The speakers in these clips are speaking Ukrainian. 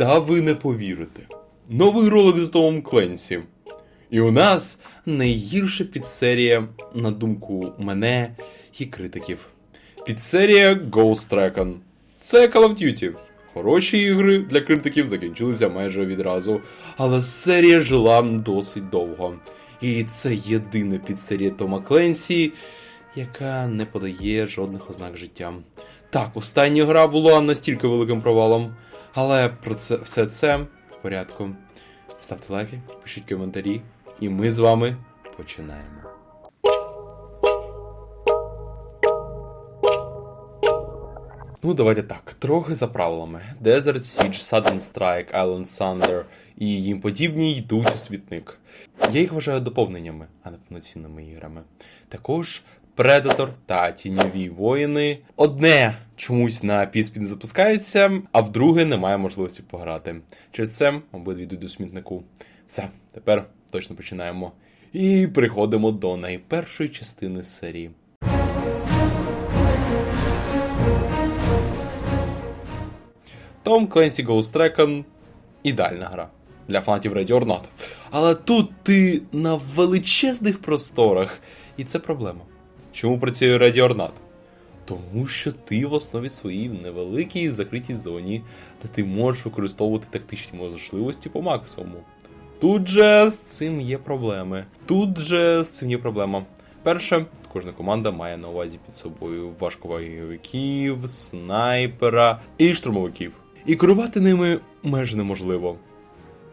Та ви не повірите. Новий ролик з Томом Кленсі. І у нас найгірша підсерія, на думку мене і критиків. Підсерія Ghost Recon. Це Call of Duty. Хороші ігри для критиків закінчилися майже відразу, але серія жила досить довго. І це єдина підсерія Тома Кленсі, яка не подає жодних ознак життя. Так, остання гра була настільки великим провалом, але про це все це в порядку. Ставте лайки, пишіть коментарі, і ми з вами починаємо. Ну, давайте так, трохи за правилами. Desert Siege, Sudden Strike, Island Thunder і їм подібні йдуть у світник. Я їх вважаю доповненнями, а не повноцінними іграми. Також Predator та Тіньові воїни. Одне чомусь на PSP не запускається, а в друге немає можливості пограти. Через це обидві йдуть до смітнику. Все, тепер точно починаємо. І переходимо до найпершої частини серії. Tom Clancy Ghost Recon ідеальна гра для фанатів Ready or Not. Але тут ти на величезних просторах, і це проблема. Чому працює Ready or Not? Тому що ти в основі своїй в невеликій закритій зоні, де ти можеш використовувати тактичні можливості по максимуму. Тут же з цим є проблеми. Тут же з цим є проблема. Перше, кожна команда має на увазі під собою важковаговиків, снайпера і штурмовиків. І керувати ними майже неможливо.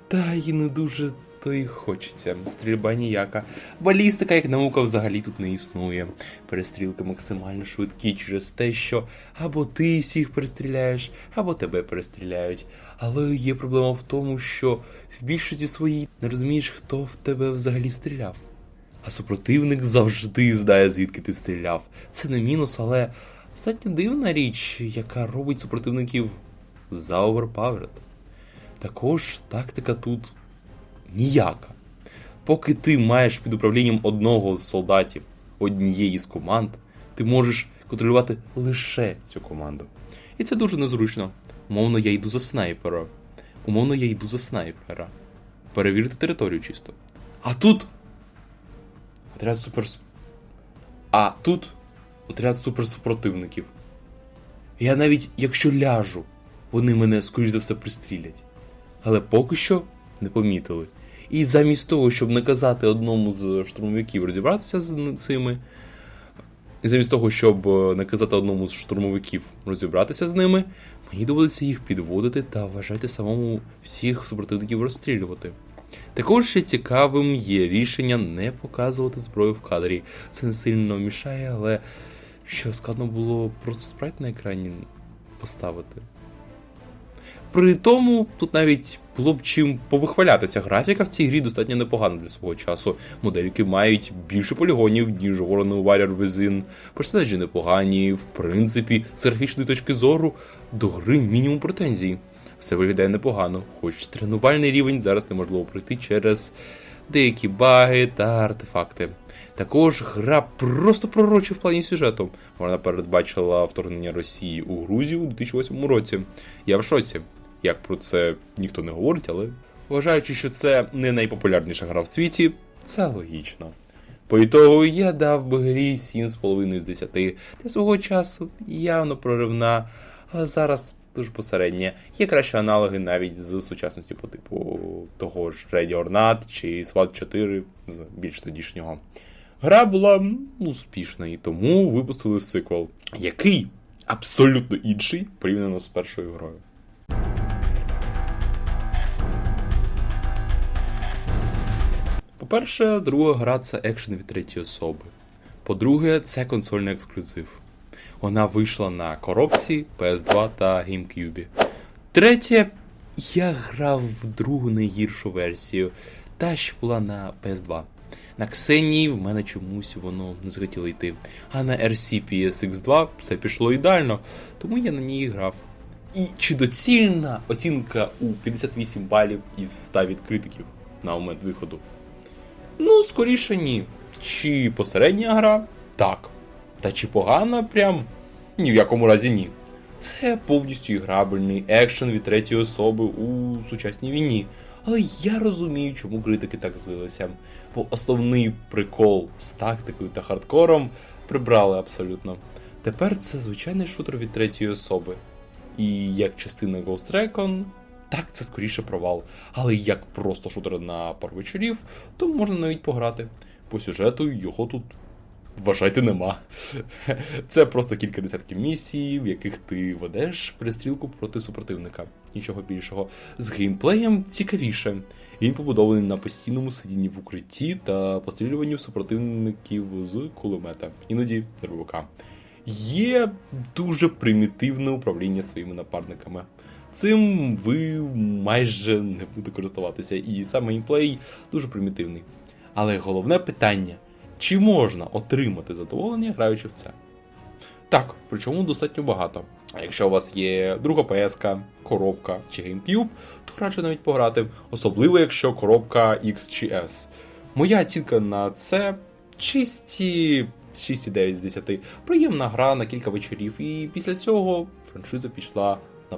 Та й не дуже то й хочеться. Стрільба ніяка. Балістика, як наука, взагалі тут не існує. Перестрілки максимально швидкі через те, що або ти всіх перестріляєш, або тебе перестріляють. Але є проблема в тому, що в більшості своїй не розумієш, хто в тебе взагалі стріляв. А супротивник завжди знає, звідки ти стріляв. Це не мінус, але достатньо дивна річ, яка робить супротивників за overpowered. Також тактика тут ніяка. Поки ти маєш під управлінням одного з солдатів однієї з команд, ти можеш контролювати лише цю команду. І це дуже незручно. Умовно, я йду за снайпера. Умовно, я йду за снайпера. Перевірити територію чисто. А тут. Отряд супер. А тут отряд суперсупротивників. Я навіть якщо ляжу, вони мене, скоріш за все, пристрілять. Але поки що не помітили. І замість того, щоб наказати одному з штурмовиків розібратися з цими. І замість того, щоб е, наказати одному з штурмовиків розібратися з ними, мені доводиться їх підводити та вважати самому всіх супротивників розстрілювати. Також ще цікавим є рішення не показувати зброю в кадрі. Це не сильно мішає, але що складно було просто спрайт на екрані поставити. При тому тут навіть було б чим повихвалятися. Графіка в цій грі достатньо непогана для свого часу. Модельки мають більше полігонів, ніж Warren Warrior Within. Персонажі непогані, в принципі, з графічної точки зору до гри мінімум претензій. Все виглядає непогано, хоч тренувальний рівень зараз неможливо пройти через деякі баги та артефакти. Також гра просто пророча в плані сюжету. Вона передбачила вторгнення Росії у Грузію у 2008 році. Я в шоці. Як про це ніхто не говорить, але вважаючи, що це не найпопулярніша гра в світі, це логічно. По ітогу я дав би грі 7,5 з 10. Для свого часу явно проривна, але зараз дуже посередня. Є кращі аналоги навіть з сучасності по типу того ж Ready or Not чи SWAT 4 з більш тодішнього. Гра була успішна і тому випустили сиквел, який абсолютно інший порівняно з першою грою. По-перше, друга гра це екшен від третьої особи. По-друге, це консольний ексклюзив. Вона вийшла на коробці, PS2 та GameCube. Третє, я грав в другу найгіршу версію, та що була на PS2. На Ксенії в мене чомусь воно не захотіло йти. А на RC PSX2 все пішло ідеально, тому я на ній грав. І чи доцільна оцінка у 58 балів із 100 від критиків на момент виходу? Ну, скоріше ні. Чи посередня гра? Так. Та чи погана прям? Ні в якому разі ні. Це повністю іграбельний екшен від третьої особи у сучасній війні. Але я розумію, чому критики так злилися. Бо основний прикол з тактикою та хардкором прибрали абсолютно. Тепер це звичайний шутер від третьої особи. І як частина Ghost Recon, так це скоріше провал. Але як просто шутер на пару вечорів, то можна навіть пограти. По сюжету його тут. Вважайте, нема. Це просто кілька десятків місій, в яких ти ведеш пристрілку проти супротивника. Нічого більшого. З геймплеєм цікавіше. Він побудований на постійному сидінні в укритті та пострілюванні супротивників з кулемета, іноді дробовика. Є дуже примітивне управління своїми напарниками. Цим ви майже не будете користуватися, і сам геймплей дуже примітивний. Але головне питання: чи можна отримати задоволення, граючи в це? Так, причому достатньо багато. А якщо у вас є друга ps коробка чи GameCube, то радше навіть пограти, особливо якщо коробка X чи S. Моя оцінка на це чисті 6,9 з 10. Приємна гра на кілька вечорів, і після цього франшиза пішла на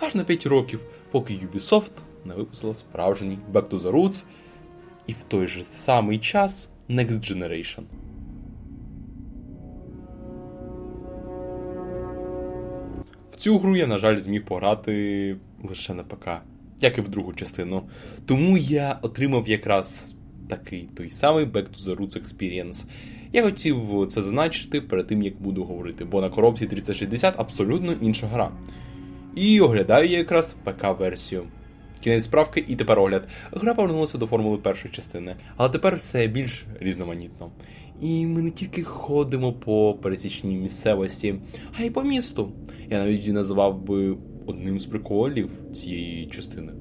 аж на 5 років, поки Ubisoft не випустила справжній Back to the Roots, і в той же самий час Next Generation. В цю гру я, на жаль, зміг пограти лише на ПК, як і в другу частину. Тому я отримав якраз такий той самий Back to the Roots Experience. Я хотів це зазначити перед тим, як буду говорити, бо на коробці 360 абсолютно інша гра. І оглядаю я якраз ПК-версію. Кінець справки і тепер огляд. Гра повернулася до формули першої частини, але тепер все більш різноманітно. І ми не тільки ходимо по пересічній місцевості, а й по місту. Я навіть її назвав би одним з приколів цієї частини.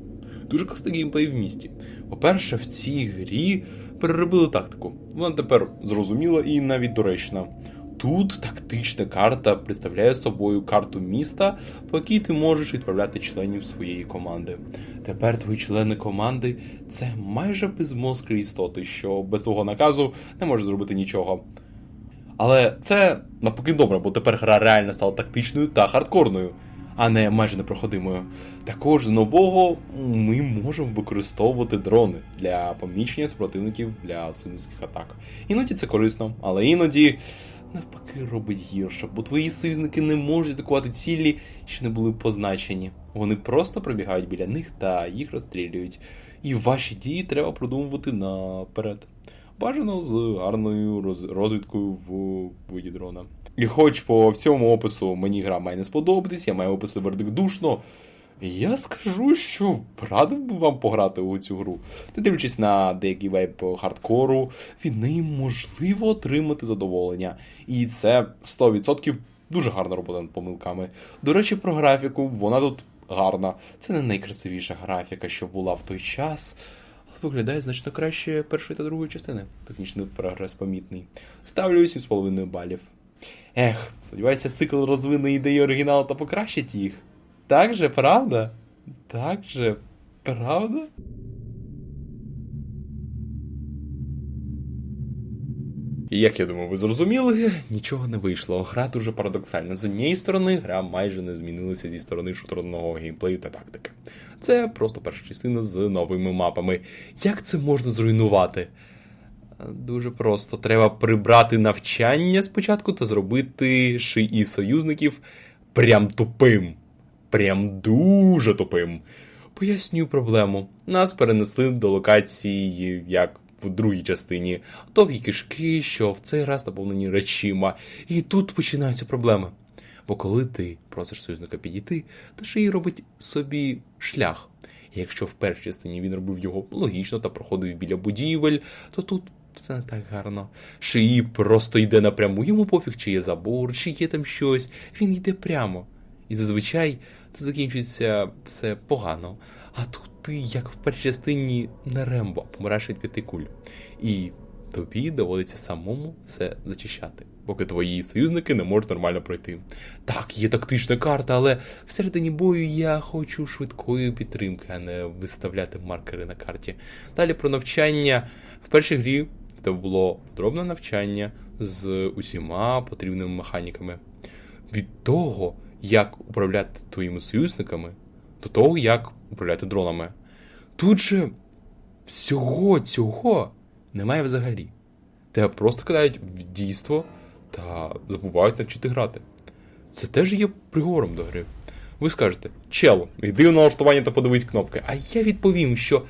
Дуже класний геймплей в місті. По-перше, в цій грі переробили тактику. Вона тепер зрозуміла і навіть доречна. Тут тактична карта представляє собою карту міста, по якій ти можеш відправляти членів своєї команди. Тепер твої члени команди це майже безмозклі істоти, що без свого наказу не може зробити нічого. Але це навпаки добре, бо тепер гра реально стала тактичною та хардкорною, а не майже непроходимою. Також з нового ми можемо використовувати дрони для помічення супротивників для суміських атак. Іноді це корисно, але іноді навпаки робить гірше, бо твої союзники не можуть атакувати цілі, що не були позначені. Вони просто пробігають біля них та їх розстрілюють. І ваші дії треба продумувати наперед. Бажано з гарною роз- розвідкою в виді дрона. І хоч по всьому опису мені гра має не сподобатись, я маю описи вердикт душно. Я скажу, що радив би вам пограти у цю гру. Не дивлячись на деякий вайб хардкору, від неї можливо отримати задоволення. І це 100% дуже гарна робота над помилками. До речі, про графіку, вона тут гарна. Це не найкрасивіша графіка, що була в той час. Виглядає значно краще першої та другої частини. Технічний прогрес помітний. Ставлю 7,5 балів. Ех, сподіваюся, цикл розвине ідеї оригіналу та покращить їх. Так же, правда? Так же, правда? І як я думаю, ви зрозуміли, нічого не вийшло. Гра дуже парадоксальна. З однієї сторони, гра майже не змінилася зі сторони шутерного геймплею та тактики. Це просто перша частина з новими мапами. Як це можна зруйнувати? Дуже просто. Треба прибрати навчання спочатку та зробити шиї союзників прям тупим. Прям дуже тупим. Поясню проблему. Нас перенесли до локації, як в другій частині. Довгі кишки, що в цей раз наповнені речима. І тут починаються проблеми. Бо коли ти просиш союзника підійти, то шиї робить собі шлях. І якщо в першій частині він робив його логічно та проходив біля будівель, то тут все не так гарно. Шиї просто йде напряму. Йому пофіг, чи є забор, чи є там щось. Він йде прямо. І зазвичай це закінчується все погано. А тут ти, як в першій частині, не Рембо, помираєш від п'яти куль. І тобі доводиться самому все зачищати, поки твої союзники не можуть нормально пройти. Так, є тактична карта, але всередині бою я хочу швидкої підтримки, а не виставляти маркери на карті. Далі про навчання. В першій грі тебе було подробне навчання з усіма потрібними механіками. Від того, як управляти твоїми союзниками, до того, як управляти дронами. Тут же всього цього немає взагалі. Тебе просто кидають в дійство та забувають навчити грати. Це теж є приговором до гри. Ви скажете, чел, йди в налаштування та подивись кнопки. А я відповім, що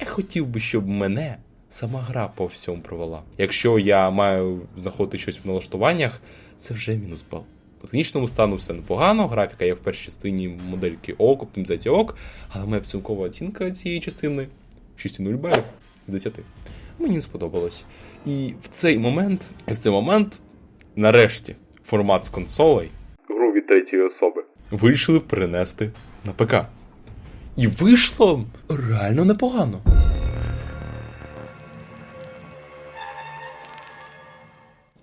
я хотів би, щоб мене сама гра по всьому провела. Якщо я маю знаходити щось в налаштуваннях, це вже мінус бал. По технічному стану все непогано, графіка є в першій частині модельки ок, оптимізація ок, але моя підсумкова оцінка цієї частини 6,0 балів з 10. Мені не сподобалось. І в цей момент, в цей момент, нарешті, формат з консолей гру від третьої особи вирішили перенести на ПК. І вийшло реально непогано.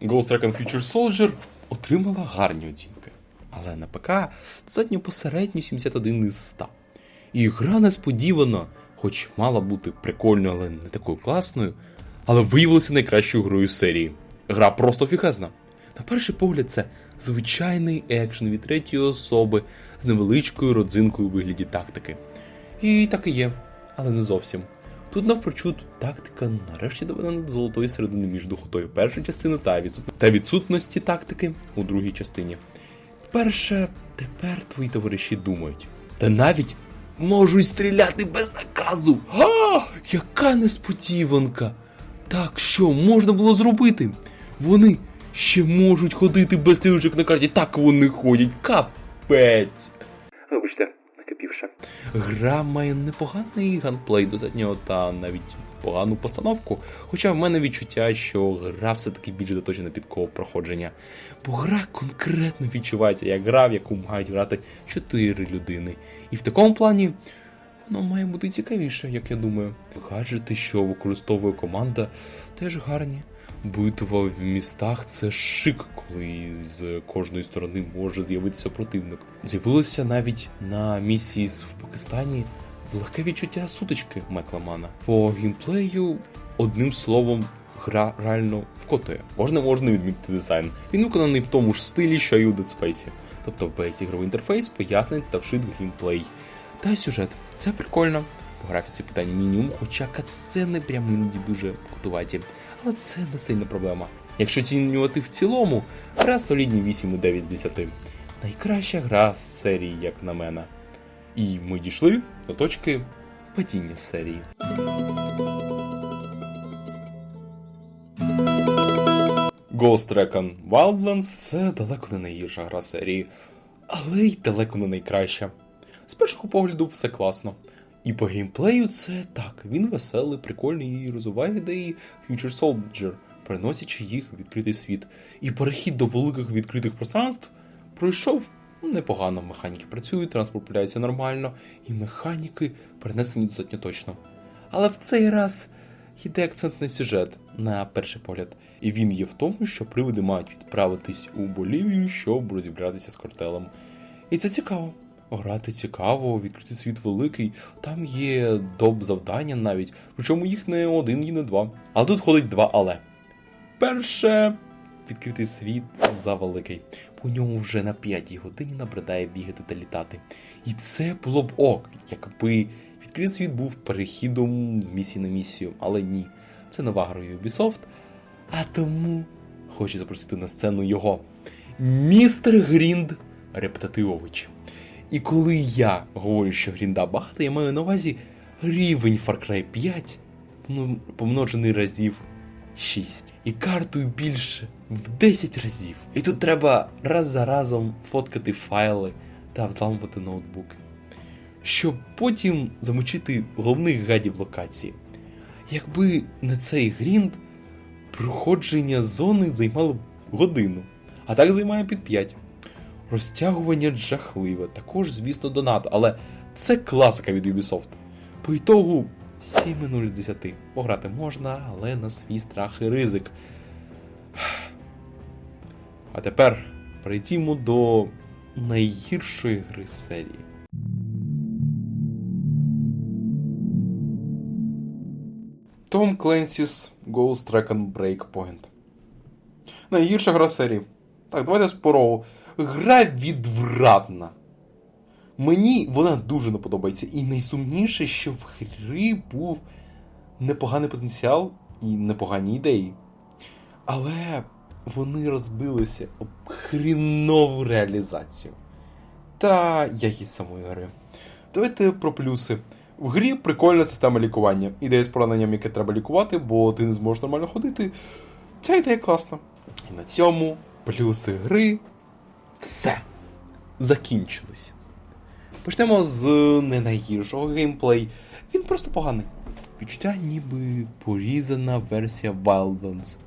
Ghost Recon Future Soldier отримала гарні оцінки, але на ПК достатньо посередньо 71 із 100. І гра несподівано, хоч мала бути прикольною, але не такою класною, але виявилася найкращою грою серії. Гра просто офігезна. На перший погляд, це звичайний екшен від третьої особи з невеличкою родзинкою у вигляді тактики. І так і є, але не зовсім. Тут навпрочуд тактика нарешті доведена до золотої середини між духотою першої частини та, та відсутності тактики у другій частині. Перше, тепер твої товариші думають, та навіть можуть стріляти без наказу. А, яка несподіванка! Так що можна було зробити? Вони ще можуть ходити без стрілочок на карті. Так вони ходять. Капець. Вибачте, накипівше. Гра має непоганий ганплей достатньо та навіть погану постановку. Хоча в мене відчуття, що гра все-таки більш заточена під коло проходження. Бо гра конкретно відчувається як гра, в яку мають грати 4 людини. І в такому плані воно має бути цікавіше, як я думаю. Гаджети, що використовує команда, теж гарні. Битва в містах це шик, коли з кожної сторони може з'явитися противник. З'явилося навіть на місії в Пакистані легке відчуття сутички Мекламана. По геймплею, одним словом, гра реально вкотує. Кожне можна відмітити дизайн. Він виконаний в тому ж стилі, що й у Dead Space. Тобто весь ігровий інтерфейс пояснений та вшит в геймплей. Та сюжет. Це прикольно. По графіці питань мінімум, хоча катсцени прям іноді дуже кутуваті. Але це не сильна проблема. Якщо оцінювати в цілому, гра солідні 8,9 з 10. Найкраща гра з серії, як на мене. І ми дійшли до точки падіння серії. Ghost Recon Wildlands це далеко не найгірша гра серії, але й далеко не найкраща. З першого погляду все класно. І по геймплею це так, він веселий, прикольний і розвиває ідеї Future Soldier, переносячи їх у відкритий світ. І перехід до великих відкритих пространств пройшов непогано. Механіки працюють, транспорт пуляється нормально, і механіки перенесені достатньо точно. Але в цей раз йде акцент на сюжет, на перший погляд. І він є в тому, що привиди мають відправитись у Болівію, щоб розібратися з картелем. І це цікаво. Грати цікаво, відкритий світ великий, там є доп завдання навіть, причому їх не один і не два. Але тут ходить два але. Перше, відкритий світ завеликий. По ньому вже на п'ятій годині набридає бігати та літати. І це було б ок, якби відкритий світ був перехідом з місії на місію, але ні. Це нова гра Ubisoft, а тому хочу запросити на сцену його. Містер Грінд Рептативович. І коли я говорю, що грінда багато, я маю на увазі рівень Far Cry 5 ну, помножений разів 6. І картою більше в 10 разів. І тут треба раз за разом фоткати файли та взламувати ноутбуки. Щоб потім замочити головних гадів локації. Якби не цей грінд, проходження зони займало б годину, а так займає під 5. Розтягування жахливе, також, звісно, донат, але це класика від Ubisoft. По ітогу 7,0 з 10. Пограти можна, але на свій страх і ризик. А тепер перейдімо до найгіршої гри серії. Том Clancy's Ghost Recon Breakpoint. Найгірша гра серії. Так, давайте спорову. Гра відвратна. Мені вона дуже не подобається. І найсумніше, що в грі був непоганий потенціал і непогані ідеї. Але вони розбилися об хрінову реалізацію та якість самої гри. Давайте про плюси. В грі прикольна система лікування. Ідея з пораненням, яке треба лікувати, бо ти не зможеш нормально ходити. Ця ідея класна. І на цьому плюси гри все закінчилися. Почнемо з не найгіршого геймплей. Він просто поганий. Відчуття ніби порізана версія Wildlands.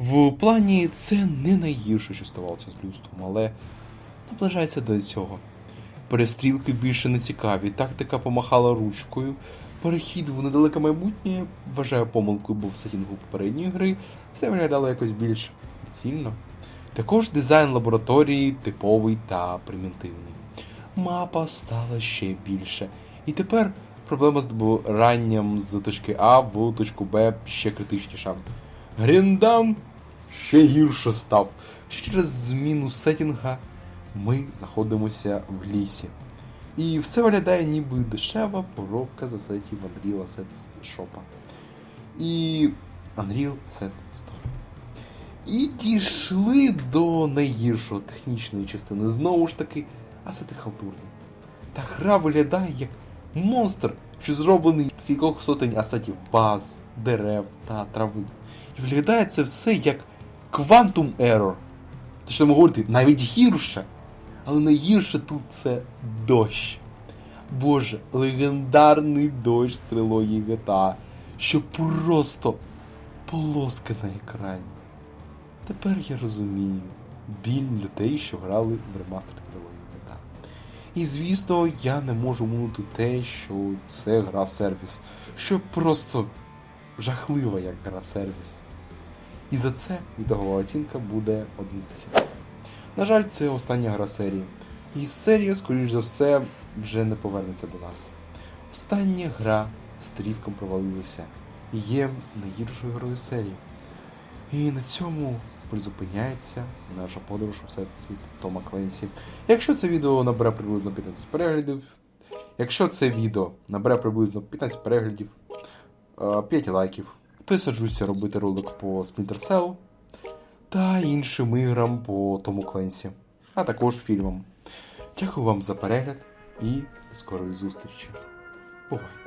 В плані це не найгірше, що ставалося з людством, але наближається до цього. Перестрілки більше не цікаві, тактика помахала ручкою. Перехід в недалеке майбутнє вважаю помилкою, бо в сетінгу попередньої гри все виглядало якось більш цільно. Також дизайн лабораторії типовий та примітивний. Мапа стала ще більше. І тепер проблема з добиранням з точки А в точку Б ще критичніша. Гріндам ще гірше став. Через зміну сетінга ми знаходимося в лісі. І все виглядає ніби дешева поробка з асетів Unreal Asset Shop. І Unreal Asset Store. І дійшли до найгіршого технічної частини. Знову ж таки, асети халтурні. Та гра виглядає як монстр, що зроблений з кількох сотень асетів баз, дерев та трави. І виглядає це все як Quantum Error. Те, що говорити, навіть гірше. Але найгірше тут це дощ. Боже, легендарний дощ стрілої GTA, що просто полоска на екрані. Тепер я розумію біль людей, що грали в ремастер трилогії GTA. І звісно, я не можу минути те, що це гра сервіс, що просто жахлива як гра сервіс. І за це ітогова оцінка буде 1 з 10. На жаль, це остання гра серії. І серія, скоріш за все, вже не повернеться до нас. Остання гра з тріском провалилася є найгіршою грою серії. І на цьому призупиняється наша подорож у всесвіт Тома Кленсі. Якщо це відео набере приблизно 15 переглядів, якщо це відео набере приблизно 15 переглядів, е, 5 лайків, то я саджуся робити ролик по Splinter Cell та іншим іграм по Тому Кленсі, а також фільмам. Дякую вам за перегляд і скорої зустрічі. Бувайте!